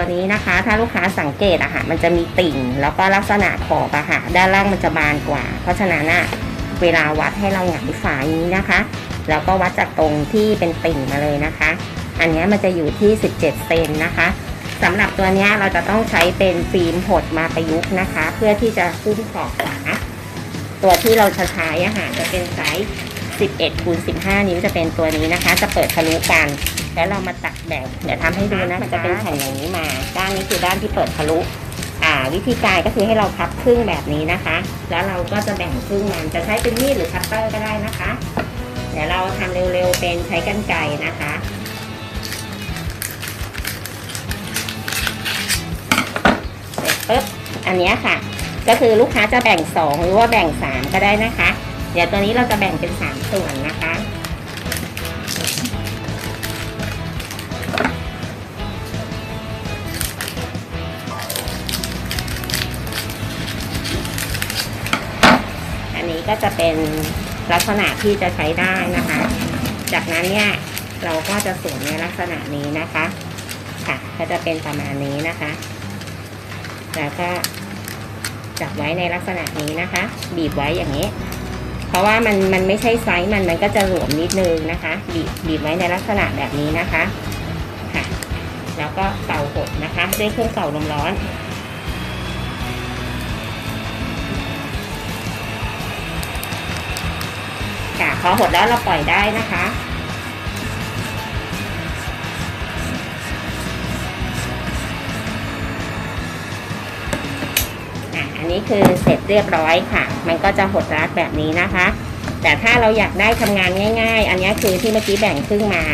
ตัวนี้นะคะ ถ้าลูกค้าสังเกตอะค่ะมันจะมีติ่ง แล้วก็ลักษณะขอบอะค่ะด้านล่างมันจะบานกว่า เพราะฉะนั้นอะเวลาวัดให้เราหงายฝายนี้นะคะ แล้วก็วัดจากตรงที่เป็นติ่งมาเลยนะคะ อันนี้มันจะอยู่ที่ 17 เซนนะคะสำหรับตัวนี้เราจะต้องใช้เป็นฟิล์มหดมาประยุกต์นะคะ เพื่อที่จะขึ้นขอบฝาตัวที่เราจะใช้อะค่ะจะเป็นไซส์ 11คูณ15 นิ้วจะเป็นตัวนี้นะคะ จะเปิดทะลุกัน แล้วเรามาตัดแบ่งเดี๋ยวทำให้ดูนะมันจะเป็นแผ่นอย่างนี้มา ด้านนี้คือด้านที่เปิดทะลุอ่า วิธีการก็คือให้เราพับครึ่งแบบนี้นะคะ แล้วเราก็จะแบ่งครึ่งมันจะใช้เป็นมีดหรือคัตเตอร์ก็ได้นะคะ เดี๋ยวเราทำเร็วๆเป็นใช้กรรไกรนะคะเสร็จปุ๊บอันเนี้ยค่ะ ก็คือลูกค้าจะแบ่ง 2 หรือว่าแบ่ง 3 ก็ได้นะคะ เดี๋ยวตัวนี้เราจะแบ่งเป็น 3 ส่วนนะคะ นี้ก็จะเป็นลักษณะที่จะใช้ได้นะคะ จากนั้นเนี่ยเราก็จะสวมในลักษณะนี้นะคะค่ะก็จะเป็นประมาณนี้นะคะ แล้วก็จับไว้ในลักษณะนี้นะคะ บีบไว้อย่างนี้ เพราะว่ามันมันไม่ใช่ไซส์มันมันก็จะหลวมนิดนึงนะคะ บีบบีบไว้ในลักษณะแบบนี้นะคะค่ะแล้วก็เป่าหดนะคะ ด้วยเครื่องเป่าลมร้อน พอหดแล้วเราปล่อยได้นะคะอะอันนี้คือเสร็จเรียบร้อยค่ะ มันก็จะหดรัดแบบนี้นะคะ แต่ถ้าเราอยากได้ทำงานง่าย ๆ อันนี้คือที่เมื่อกี้แบ่งครึ่งมา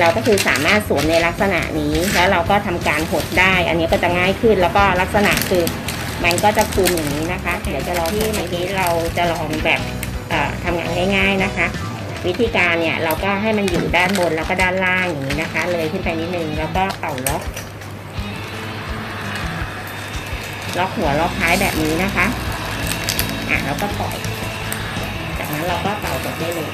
เราก็คือสามารถสวมในลักษณะนี้ แล้วเราก็ทำการหดได้ อันนี้ก็จะง่ายขึ้น แล้วก็ลักษณะคือมันก็จะคุมอย่างนี้นะคะ เดี๋ยวจะลองที่เมื่อกี้เราจะลองแบบ ทำงานง่าย ๆนะคะ วิธีการเนี่ยเราก็ให้มันอยู่ด้านบนแล้วก็ด้านล่างอย่างนี้นะคะ เลยขึ้นไปนิดนึงแล้วก็เป่าล็อกล็อกหัวล็อกท้ายแบบนี้นะคะอะแล้วก็ปล่อย จากนั้นเราก็เป่าจบได้เลย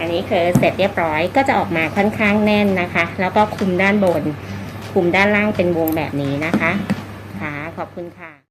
อันนี้คือเสร็จเรียบร้อยก็จะออกมาค่อนข้างแน่นนะคะ แล้วก็คุมด้านบน คุมด้านล่างเป็นวงแบบนี้นะคะ ค่ะ ขอบคุณค่ะ